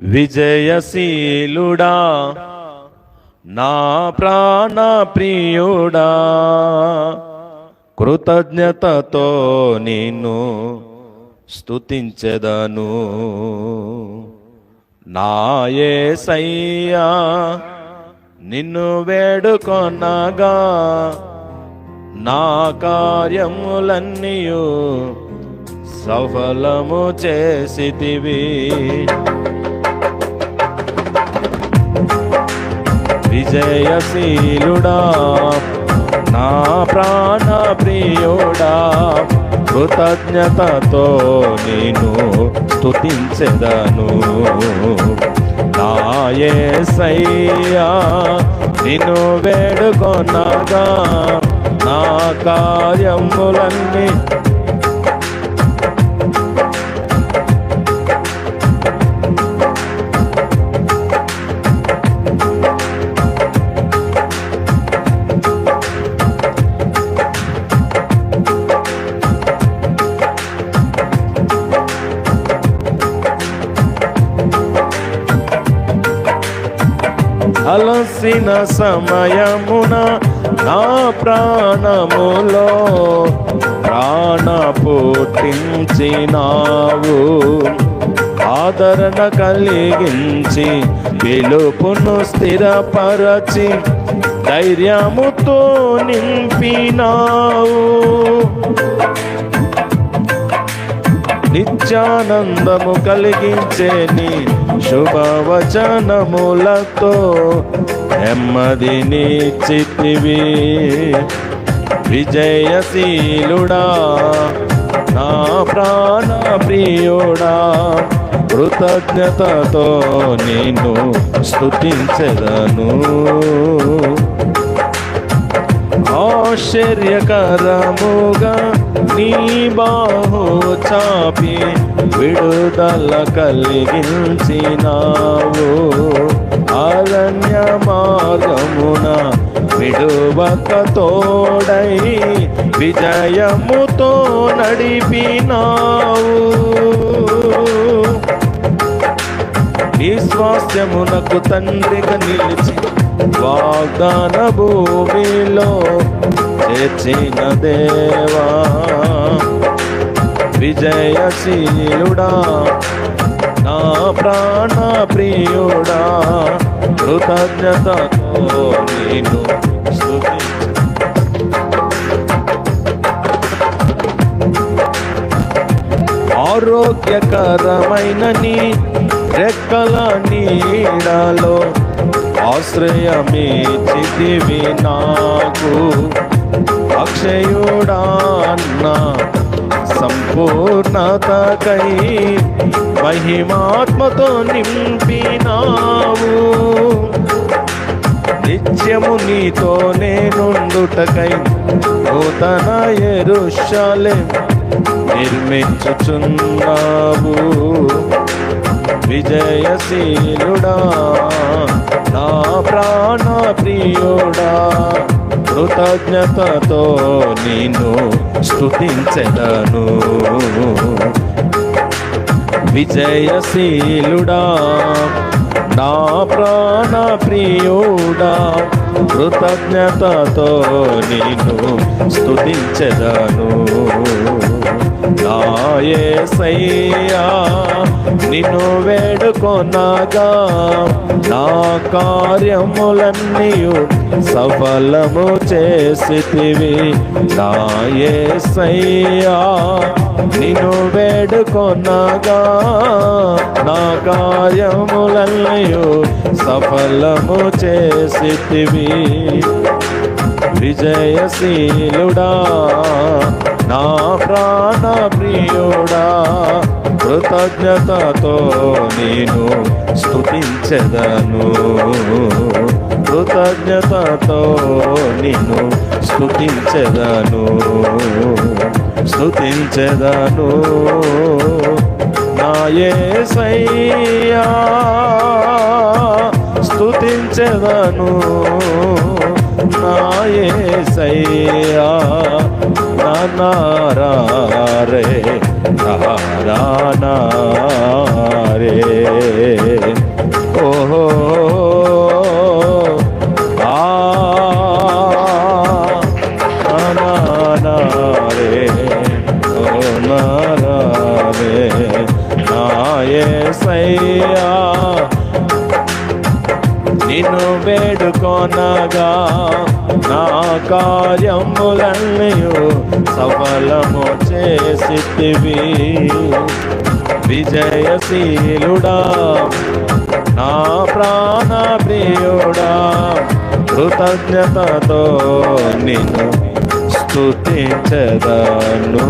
విజయశీలుడా నా ప్రాణ ప్రియుడా. కృతజ్ఞతతో నిన్ను స్తుతించెదను. నాయసయ్యా నిన్ను వేడుకొనగా నా కార్యములన్నీయు సఫలము చేసితివి. జయశీలుడా నా ప్రాణ ప్రియుడా కృతజ్ఞతతో నేను స్తుతించెదను. నాయసయ్యా నిన్ను వేడుకొనగా నా కార్యములన్నీ అలసిన సమయమున నా ప్రాణములో ప్రాణ పుట్టించినావు ఆదరణ కలిగించి పిలుపును స్థిరపరచి ధైర్యముతో నింపినావు. నిత్యానందము కలిగించే నీ శుభవచనములతో నెమ్మదిని చిత్తివి విజయశీలుడా నా ప్రాణ ప్రియుడా కృతజ్ఞతతో నేను స్థుతించదను ఆశ్చర్యకరముగా నీ బాహు చాపి విడుదల కలిగించినావు. అరణ్య మార్గమున విడువక తోడై విజయముతో నడిపినావు. నీ స్వాస్థ్యమునకు తండ్రిగా నిలిచి వాగ్దాన భూమిలో చేర్చిన దేవా విజయశీలుడా నా ప్రాణ ప్రియుడా కృతజ్ఞతతో నేను ఆరోగ్యకరమైన నీ రెక్కల నీడలో ఆశ్రయమే చితివి నాకు అక్షయుడాన్న సంపూర్ణతకై మహిమాత్మతో నింపినావు. నిత్యము నీతో నేనుండుటకై నూతన ఎరుషాలే నిర్మించుచున్నావు. విజయశీలుడా కృతజ్ఞతతో నేను స్తుతించెదను. విజయశీలుడా నా ప్రాణ ప్రియుడా కృతజ్ఞతతో నేను స్తుతించెదను. ఏసయ్యా నిన్ను వేడుకొనగా నా కార్యములన్నీయు సఫలము చేసితివి. నాయసయ్యా నిన్ను వేడుకొనగా నా కార్యములన్నీయు సఫలము చేసితివి. విజయశీలుడా నా ప్రాణ ప్రియుడా కృతజ్ఞతతో నేను స్తుతించెదను. కృతజ్ఞతతో నిన్ను నాయే సయ్యా స్థుతించదను స్తుతించెదను. నాయసయ్యా నారే నారా రే కార్యములన్నయు సఫలము చేసివి విజయశీలుడా నా ప్రాణ ప్రియుడా కృతజ్ఞతతో నిన్ను స్తుతించదను.